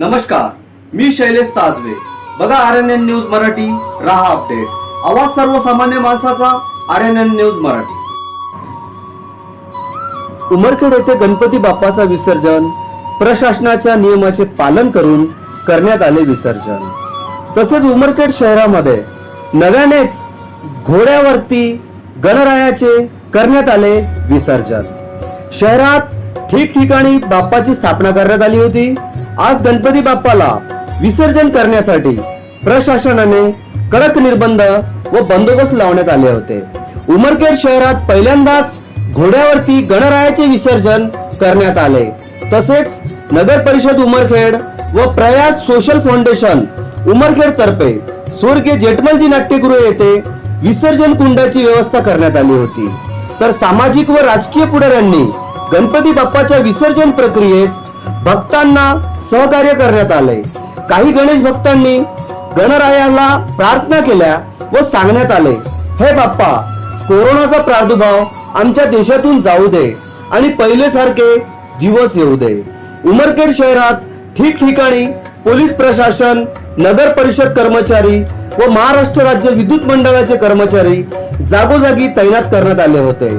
नमस्कार मी शैलेश ताजवे. बघा R N N news Marathi राहा अपडेट. आवाज सर्वसामान्य माणसाचा R N N news Marathi. Umarkhed येथे गणपती बाप्पाचा विसर्जन प्रशासनाच्या नियमाचे पालन करून करण्यात आले विसर्जन. तसेच उमरखेड शहरामध्ये नव्यानेच घोड्यावरती गणरायाचे करण्यात आले विसर्जन. शहरात ठिकठिकाणी बाप्पाची स्थापना करण्यात आली होती. आज गणपती बाप्पाला विसर्जन करण्यासाठी प्रशासनाने कडक निर्बंध व बंदोबस्त लावण्यात आले होते. उमरखेड शहरात पहिल्यांदाच घोड्यावरती गणरायाचे विसर्जन करण्यात आले. तसेच नगर परिषद उमरखेड व प्रयास सोशल फाउंडेशन उमरखेड तर्फे स्वर्गीय जेठमलजी नाट्यगृह येथे विसर्जन कुंडाची व्यवस्था करण्यात आली होती. तर सामाजिक व राजकीय पुढाऱ्यांनी गणपती बाप्पाच्या विसर्जन प्रक्रियेस भक्तांना सहकार्य करण्यात आले काही गणेश भक्तांनी गणरायाला प्रार्थना केल्या व सांगण्यात आले हे बाप्पा कोरोनाचा प्रादुर्भाव आमच्या देशातून जाऊ दे आणि पहिले सारखे दिवस येऊ दे. उमरखेड शहरात ठिकठिकाणी पोलीस प्रशासन नगर परिषद कर्मचारी व महाराष्ट्र राज्य विद्युत मंडळाचे कर्मचारी जागोजागी तैनात करण्यात आले होते.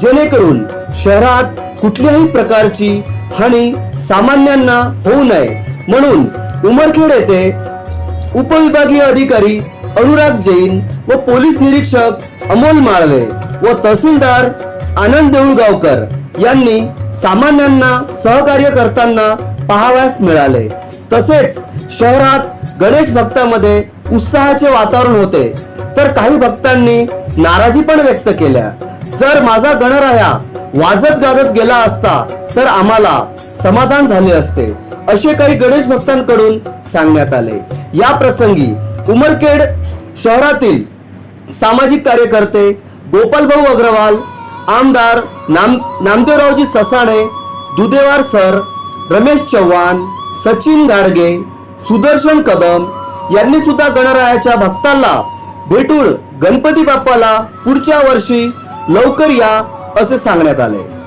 जेणेकरून शहरात कुठल्याही प्रकारची हानी सामान्यांना होऊ नये. म्हणून उमरखेड येथे उपविभागीय अधिकारी अनुराग जैन व पोलीस निरीक्षक अमोल माळवे व तहसीलदार आनंद देऊळगावकर यांनी सामान्यांना सहकार्य करताना पाहाव्यास मिळाले. तसेच शहरात गणेश भक्तामध्ये उत्साहाचे वातावरण होते. तर काही भक्तांनी नाराजी पण व्यक्त केल्या. जर माझा गणराया वाजत गाजत गेला असता तर आम्हाला समाधान झाले असते असे काही गणेश भक्तांकडून सांगण्यात आले. या प्रसंगी उमरखेड शहरातील सामाजिक कार्यकर्ते गोपालभाऊ अग्रवाल आमदार नाम नामदेवरावजी ससाणे दुदेवार सर रमेश चव्हाण सचिन गाडगे सुदर्शन कदम यांनी सुद्धा गणरायाच्या भक्तांना भेटून गणपती बाप्पाला पुढच्या वर्षी लवकर या असे सांगण्यात आले.